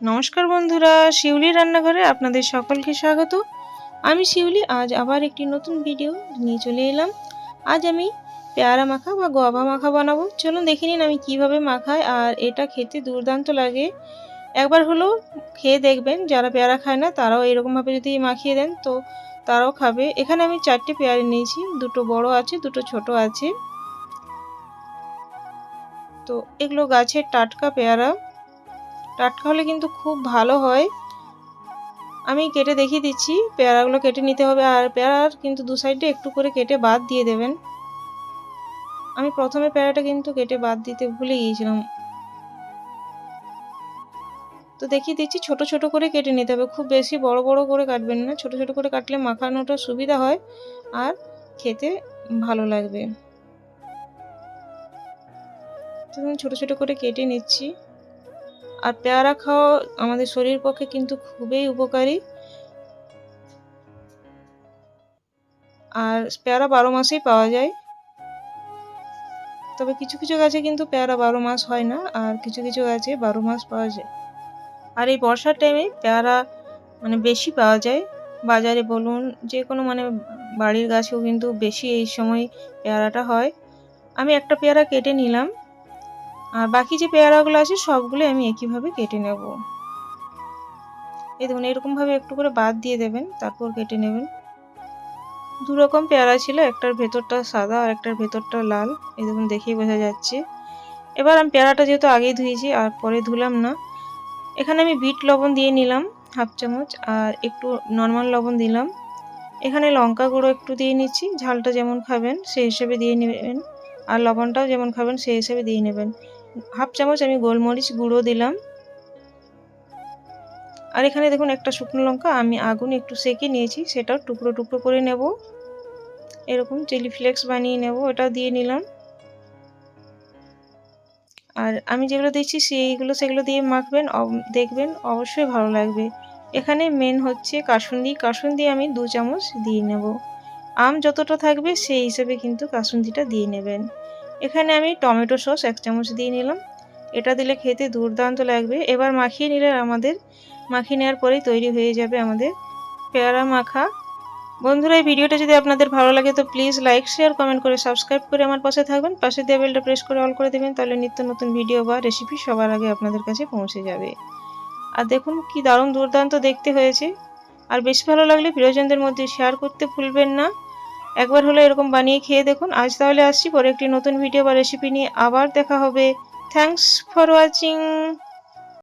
নমস্কার বন্ধুরা, শিউলি রান্নাঘরে আপনাদের সকলকে স্বাগত। আমি শিউলি, আজ আবার একটি নতুন ভিডিও নিয়ে চলে এলাম। আজ আমি পেয়ারা মাখা বা গবা মাখা বানাবো। চলুন দেখে নিন আমি কীভাবে মাখাই আর এটা খেতে দুর্দান্ত লাগে। একবার হলেও খেয়ে দেখবেন, যারা পেয়ারা খায় না, তারাও এরকমভাবে যদি মাখিয়ে দেন, তো তারাও খাবে। এখানে আমি চারটে পেয়ারা নিয়েছি, দুটো বড় আছে, দুটো ছোট আছে। তো এগুলো গাছের টাটকা পেয়ারা। টাটকা হলে কিন্তু খুব ভালো হয়। আমি কেটে দেখিয়ে দিচ্ছি, পেয়ারাগুলো কেটে নিতে হবে আর পেয়ারার কিন্তু দু সাইডে একটু করে কেটে বাদ দিয়ে দেবেন। আমি প্রথমে পেয়ারাটা কিন্তু কেটে বাদ দিতে ভুলে গিয়েছিলাম। তো দেখিয়ে দিচ্ছি, ছোট ছোট করে কেটে নিতে হবে। খুব বেশি বড় বড় করে কাটবেন না, ছোট ছোট করে কাটলে মাখানোটা সুবিধা হয় আর খেতে ভালো লাগবে। ছোট ছোট করে কেটে নিচ্ছি। আর পেয়ারা খাওয়া আমাদের শরীর পক্ষে কিন্তু খুবই উপকারী। আর পেয়ারা বারো মাসেই পাওয়া যায়। তবে কিছু কিছু গাছে কিন্তু পেয়ারা বারো মাস হয় না, আর কিছু কিছু গাছে বারো মাস পাওয়া যায়। আর এই বর্ষার টাইমে পেয়ারা মানে বেশি পাওয়া যায়। বাজারে বলুন, যে কোনো মানে বাড়ির গাছেও কিন্তু বেশি এই সময় পেয়ারাটা হয়। আমি একটা পেয়ারা কেটে নিলাম। আর বাকি যে পেয়ারাগুলো আছে সবগুলো আমি একইভাবে কেটে নেব। এই দেখুন, এরকমভাবে একটু করে বাদ দিয়ে দেবেন, তারপর কেটে নেবেন। দু রকম পেয়ারা ছিল, একটার ভেতরটা সাদা আর একটার ভেতরটা লাল। এই দেখুন, দেখেই বোঝা যাচ্ছে। এবার আমি পেয়ারাটা যেহেতু আগেই ধুয়েছি, আর পরে ধুলাম না, এখানে আমি বিট লবণ দিয়ে নিলাম, হাফ চামচ, আর একটু নর্মাল লবণ দিলাম। এখানে লঙ্কা গুঁড়ো একটু দিয়ে নিচ্ছি, ঝালটা যেমন খাবেন সেই হিসেবে দিয়ে নেবেন, আর লবণটাও যেমন খাবেন সেই হিসেবে দিয়ে নেবেন। হাফ চামচ আমি গোলমরিচ গুঁড়ো দিলাম। আর এখানে দেখুন একটা শুকনো লঙ্কা আমি আগুন একটু সেকে নিয়েছি, সেটাও টুকরো টুকরো করে নেব। এরকম চিলি ফ্লেক্স বানিয়ে নেব ওটাও দিয়ে নিলাম। আর আমি যেগুলো দিচ্ছি সেইগুলো সেগুলো দিয়ে মাখবেন দেখবেন অবশ্যই ভালো লাগবে। এখানে মেন হচ্ছে কাসুন্দি। কাসুন্দি আমি দু চামচ দিয়ে নেব। আম যতটা থাকবে সেই হিসেবে কিন্তু কাসুন্দিটা দিয়ে নেবেন। এখানে আমি টমেটো সস এক চামচ দিয়ে নিলাম। এটা দিলে খেতে দুর্দান্ত লাগবে। এবার মাখিয়ে নিলে আমাদের, মাখিয়ে নেওয়ার পরেই তৈরি হয়ে যাবে আমাদের পেয়ারা মাখা। বন্ধুরা, এই ভিডিওটা যদি আপনাদের ভালো লাগে তো প্লিজ লাইক শেয়ার কমেন্ট করে সাবস্ক্রাইব করে আমার পাশে থাকবেন। পাশে দিয়ে বেলটা প্রেস করে অল করে দেবেন, তাহলে নিত্য নতুন ভিডিও বা রেসিপি সবার আগে আপনাদের কাছে পৌঁছে যাবে। আর দেখুন কি দারুণ দুর্দান্ত দেখতে হয়েছে। আর বেশি ভালো লাগলে প্রিয়জনদের মধ্যে শেয়ার করতে ভুলবেন না। একবার হলে এরকম বানিয়ে খেয়ে দেখুন। আজ তাহলে আসছি পরে একটি নতুন ভিডিও বা রেসিপি নিয়ে আবার দেখা হবে। Thanks for watching